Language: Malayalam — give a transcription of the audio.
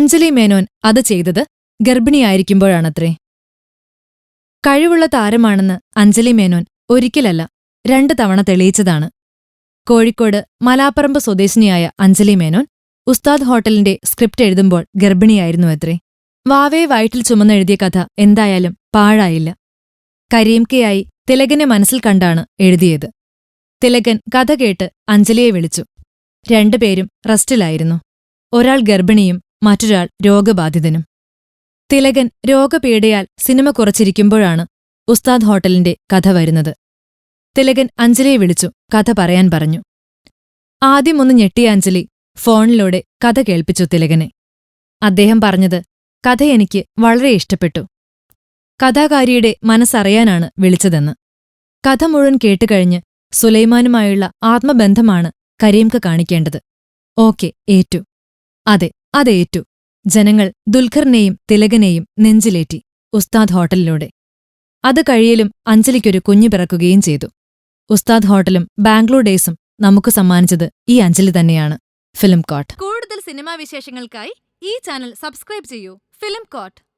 അഞ്ജലി മേനോൻ അത് ചെയ്തത് ഗർഭിണിയായിരിക്കുമ്പോഴാണത്രേ. കഴിവുള്ള താരമാണെന്ന് അഞ്ജലി മേനോൻ ഒരിക്കലല്ല രണ്ട് തവണ തെളിയിച്ചതാണ്. കോഴിക്കോട് മലാപ്പറമ്പ് സ്വദേശിനിയായ അഞ്ജലി മേനോൻ ഉസ്താദ് ഹോട്ടലിന്റെ സ്ക്രിപ്റ്റ് എഴുതുമ്പോൾ ഗർഭിണിയായിരുന്നു അത്രേ വാവയെ വയറ്റിൽ ചുമന്നെഴുതിയ കഥ എന്തായാലും പാഴായില്ല. കരീംകയായി തിലകനെ മനസ്സിൽ കണ്ടാണ് എഴുതിയത്. തിലകൻ കഥ കേട്ട് അഞ്ജലിയെ വിളിച്ചു. രണ്ടുപേരും റസ്റ്റിലായിരുന്നു. ഒരാൾ ഗർഭിണിയും മറ്റൊരാൾ രോഗബാധിതനും. തിലകൻ രോഗപീഡയാൽ സിനിമ കുറച്ചിരിക്കുമ്പോഴാണ് ഉസ്താദ് ഹോട്ടലിന്റെ കഥ വരുന്നത്. തിലകൻ അഞ്ജലിയെ വിളിച്ചു കഥ പറയാൻ പറഞ്ഞു. ആദ്യം ഒന്ന് ഞെട്ടിയ അഞ്ജലി ഫോണിലൂടെ കഥ കേൾപ്പിച്ചു തിലകനെ. അദ്ദേഹം പറഞ്ഞത് കഥ എനിക്ക് വളരെ ഇഷ്ടപ്പെട്ടു. കഥാകാരിയുടെ മനസ്സറിയാനാണ് വിളിച്ചതെന്ന്. കഥ മുഴുവൻ കേട്ടുകഴിഞ്ഞ് സുലൈമാനുമായുള്ള ആത്മബന്ധമാണ് കരീംക കാണിക്കേണ്ടത്. ഓക്കെ ഏറ്റു. അതെ അതേറ്റു. ജനങ്ങൾ ദുൽഖറിനെയും തിലകനെയും നെഞ്ചിലേറ്റി ഉസ്താദ് ഹോട്ടലിലൂടെ. അത് കഴിയലും അഞ്ജലിക്കൊരു കുഞ്ഞു പിറക്കുകയും ചെയ്തു. ഉസ്താദ് ഹോട്ടലും ബാംഗ്ലൂർ ഡേയ്സും നമുക്ക് സമ്മാനിച്ചത് ഈ അഞ്ജലി തന്നെയാണ്. Film court. കൂടുതൽ സിനിമാ വിശേഷങ്ങൾക്കായി ഈ ചാനൽ സബ്സ്ക്രൈബ് ചെയ്യൂ. Film coat.